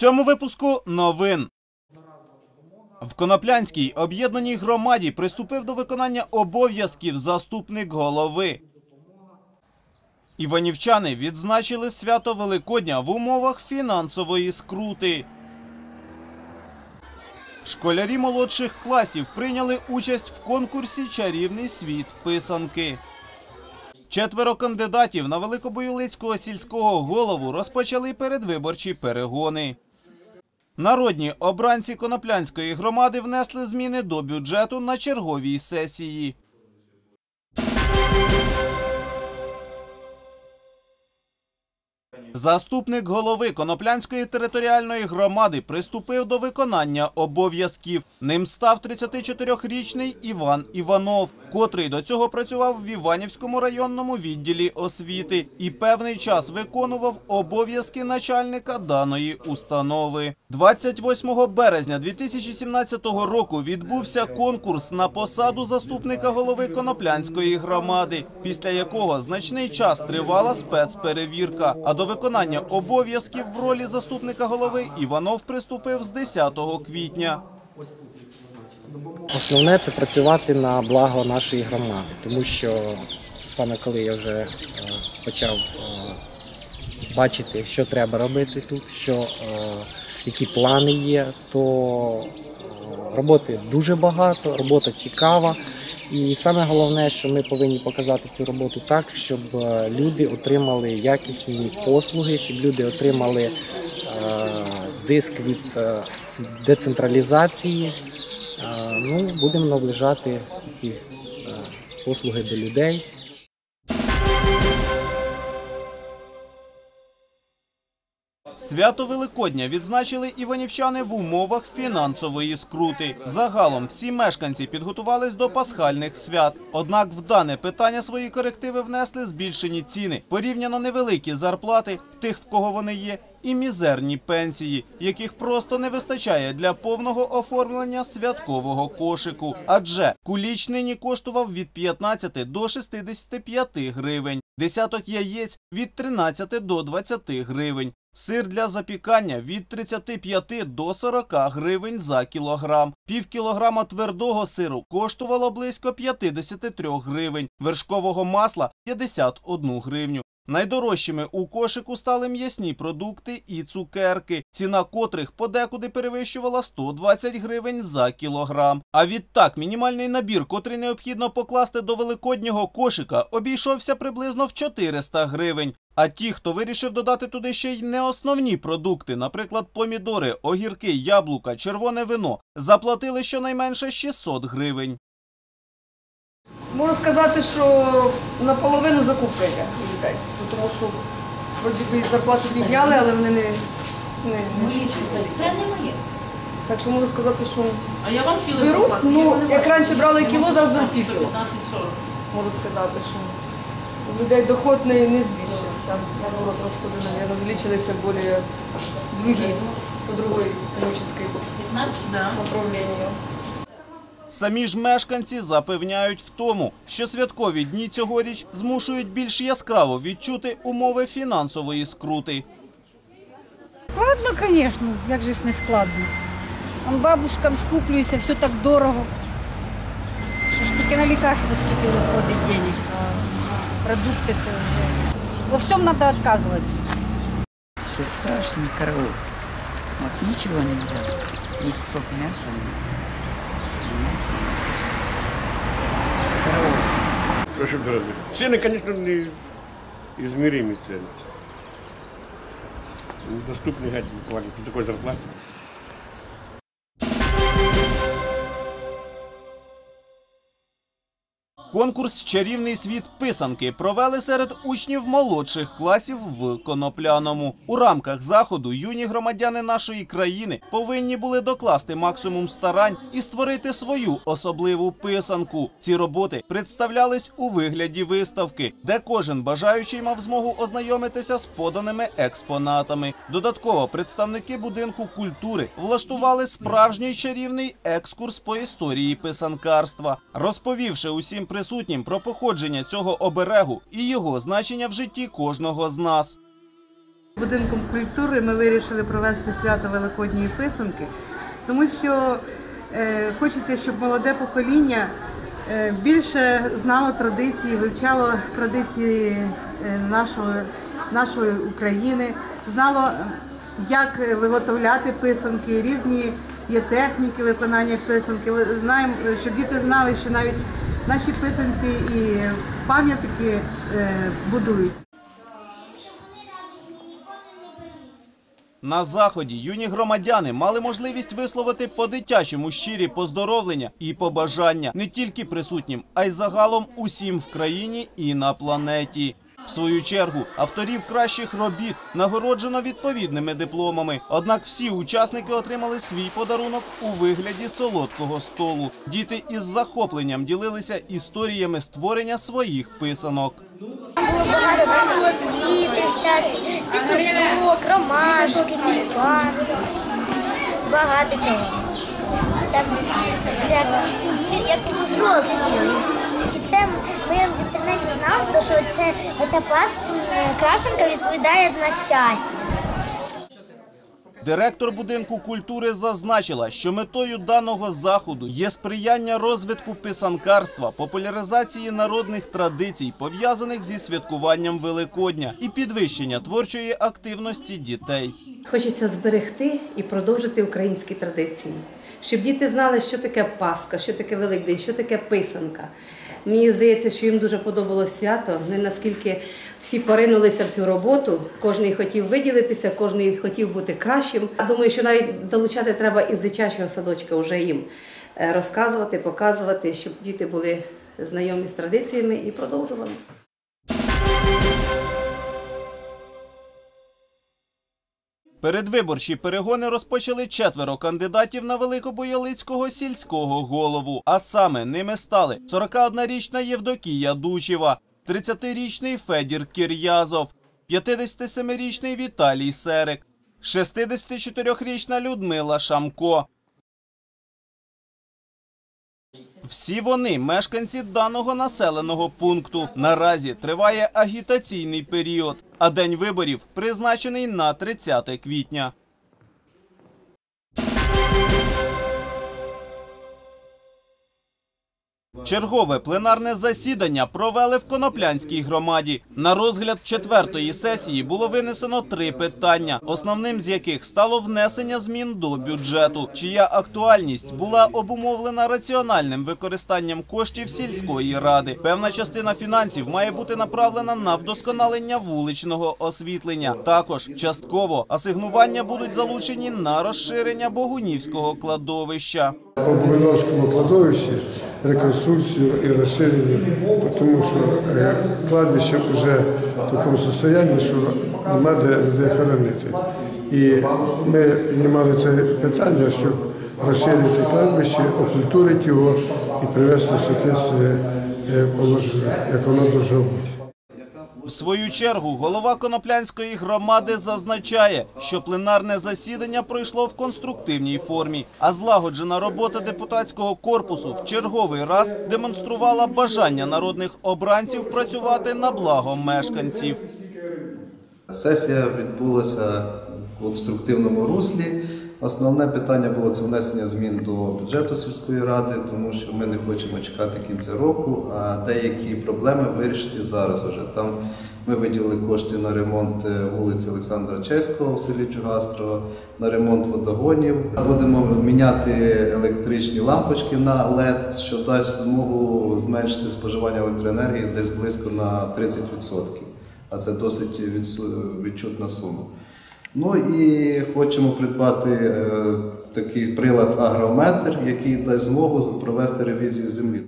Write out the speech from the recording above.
цьому випуску новин. В Коноплянській об'єднаній громаді приступив до виконання обов'язків заступник голови. Іванівчани відзначили свято Великодня в умовах фінансової скрути. Школярі молодших класів прийняли участь в конкурсі Чарівний світ писанки. Четверо кандидатів на Великобоюлицького сільського голову розпочали передвиборчі перегони. Народні обранці Коноплянської громади внесли зміни до бюджету на черговій сесії. Заступник голови Коноплянської територіальної громади приступив до виконання обов'язків. Ним став 34-річний Іван Іванов, котрий до цього працював в Іванівському районному відділі освіти і певний час виконував обов'язки начальника даної установи. 28 березня 2017 року відбувся конкурс на посаду заступника голови Коноплянської громади, після якого значний час тривала спецперевірка. А до виконання обов'язків в ролі заступника голови Іванов приступив з 10 квітня. Основне це працювати на благо нашої громади, тому що саме коли я вже е, почав е, бачити, що треба робити тут, що, е, які плани є, то роботи дуже багато, робота цікава. І саме головне, що ми повинні показати цю роботу так, щоб е, люди отримали якісні послуги, щоб люди отримали е, зиск від е, децентралізації. Е, Ну, будемо наближати ці е, послуги до людей. Свято Великодня відзначили іванівчани в умовах фінансової скрути. Загалом всі мешканці підготувались до пасхальних свят. Однак в дане питання свої корективи внесли збільшені ціни, порівняно невеликі зарплати тих, в кого вони є, і мізерні пенсії, яких просто не вистачає для повного оформлення святкового кошику. Адже куліч нині коштував від 15 до 65 гривень, десяток яєць від 13 до 20 гривень. Сир для запікання від 35 до 40 гривень за кілограм. Пів кілограма твердого сиру коштувало близько 53 гривень, вершкового масла 51 гривню. Найдорожчими у кошику стали м'ясні продукти і цукерки, ціна котрих подекуди перевищувала 120 гривень за кілограм. А відтак мінімальний набір, котрий необхідно покласти до великоднього кошика, обійшовся приблизно в 400 гривень. А ті, хто вирішив додати туди ще й неосновні продукти, наприклад, помідори, огірки, яблука, червоне вино, заплатили щонайменше 600 гривень. Можу сказати, що наполовину закупка йде людей. Тому що вроді би зарплату підняли, але вони не, не, не. Це не моє. так що можу сказати, що А я вам беруть. Ну, як раніше брали кіло, зараз беруть пів кіло. Можу сказати, що у людей доход не, не збільшився. Наоборот, розходи, мабуть, увеличилися більш другі, по другій економічній 15? Направленню. Самі ж мешканці запевняють в тому, що святкові дні цьогоріч змушують більш яскраво відчути умови фінансової скрути. Складно, звісно, як же ж не складно. Он бабушкам скуплюється, все так дорого. Що ж тільки на лікарство скільки виходить денег, а продукти то вже. Во всьому треба відказуватися. Что страшный караул. Вот ничего нельзя. Ни кусок мяса, ни мяса. Караул. Прошу дорогие. Цены, конечно, не измеримые цены. Недоступны геть буквально при такой зарплате. Конкурс Чарівний світ писанки провели серед учнів молодших класів в Конопляному. У рамках заходу юні громадяни нашої країни повинні були докласти максимум старань і створити свою особливу писанку. Ці роботи представлялись у вигляді виставки, де кожен бажаючий мав змогу ознайомитися з поданими експонатами. Додатково представники будинку культури влаштували справжній чарівний екскурс по історії писанкарства, розповівши усім присутнім про походження цього оберегу і його значення в житті кожного з нас. Будинком культури ми вирішили провести свято Великодньої писанки, тому що е, хочеться, щоб молоде покоління е, більше знало традиції, вивчало традиції е, нашої, нашої України, знало, як виготовляти писанки, різні є техніки виконання писанки. Знаємо, щоб діти знали, що навіть наші писанці і пам'ятники е, будують. На заході юні громадяни мали можливість висловити по-дитячому щирі поздоровлення і побажання не тільки присутнім, а й загалом усім в країні і на планеті. В свою чергу авторів кращих робіт нагороджено відповідними дипломами. Однак всі учасники отримали свій подарунок у вигляді солодкого столу. Діти із захопленням ділилися історіями створення своїх писанок. Багато квіти, всякі, підвозок, ромашки, тюльпани. Багато чого. Там ці- як жовт цілий. І це ми в інтернеті знали, що це, оця пас, крашенка відповідає на щастя. Директор будинку культури зазначила, що метою даного заходу є сприяння розвитку писанкарства, популяризації народних традицій, пов'язаних зі святкуванням Великодня, і підвищення творчої активності дітей. Хочеться зберегти і продовжити українські традиції, щоб діти знали, що таке Пасха, що таке Великдень, що таке писанка. Мені здається, що їм дуже подобалось свято. Не наскільки всі поринулися в цю роботу, кожен хотів виділитися, кожен хотів бути кращим. Думаю, що навіть залучати треба із дитячого садочка вже їм е, розказувати, показувати, щоб діти були знайомі з традиціями і продовжували. Передвиборчі перегони розпочали четверо кандидатів на Великобоялицького сільського голову. А саме ними стали 41-річна Євдокія Дучева, 30-річний Федір Кір'язов, 57-річний Віталій Серик, 64-річна Людмила Шамко. Всі вони мешканці даного населеного пункту. Наразі триває агітаційний період, а день виборів призначений на 30 квітня. Чергове пленарне засідання провели в Коноплянській громаді. На розгляд четвертої сесії було винесено три питання, основним з яких стало внесення змін до бюджету, чия актуальність була обумовлена раціональним використанням коштів сільської ради. Певна частина фінансів має бути направлена на вдосконалення вуличного освітлення. Також частково асигнування будуть залучені на розширення Богунівського кладовища. По Буйновському кладовищі реконструкцію і розширення, тому що е, кладбище вже в такому стані, що нема де, людей хоронити. І ми піднімали це питання, щоб розширити кладбище, окультурити його і привести в соответствие е, положення, як воно должно бути. Свою чергу голова Коноплянської громади зазначає, що пленарне засідання пройшло в конструктивній формі, а злагоджена робота депутатського корпусу в черговий раз демонструвала бажання народних обранців працювати на благо мешканців. Сесія відбулася в конструктивному руслі. Основне питання було це внесення змін до бюджету сільської ради, тому що ми не хочемо чекати кінця року, а деякі проблеми вирішити зараз уже. Там ми виділили кошти на ремонт е, вулиці Олександра Чеського в селі Чугастрово, на ремонт водогонів. Будемо міняти електричні лампочки на LED, що дасть змогу зменшити споживання електроенергії десь близько на 30%. А це досить відчутна сума. Ну і хочемо придбати е, такий прилад агрометр, який дасть змогу провести ревізію землі.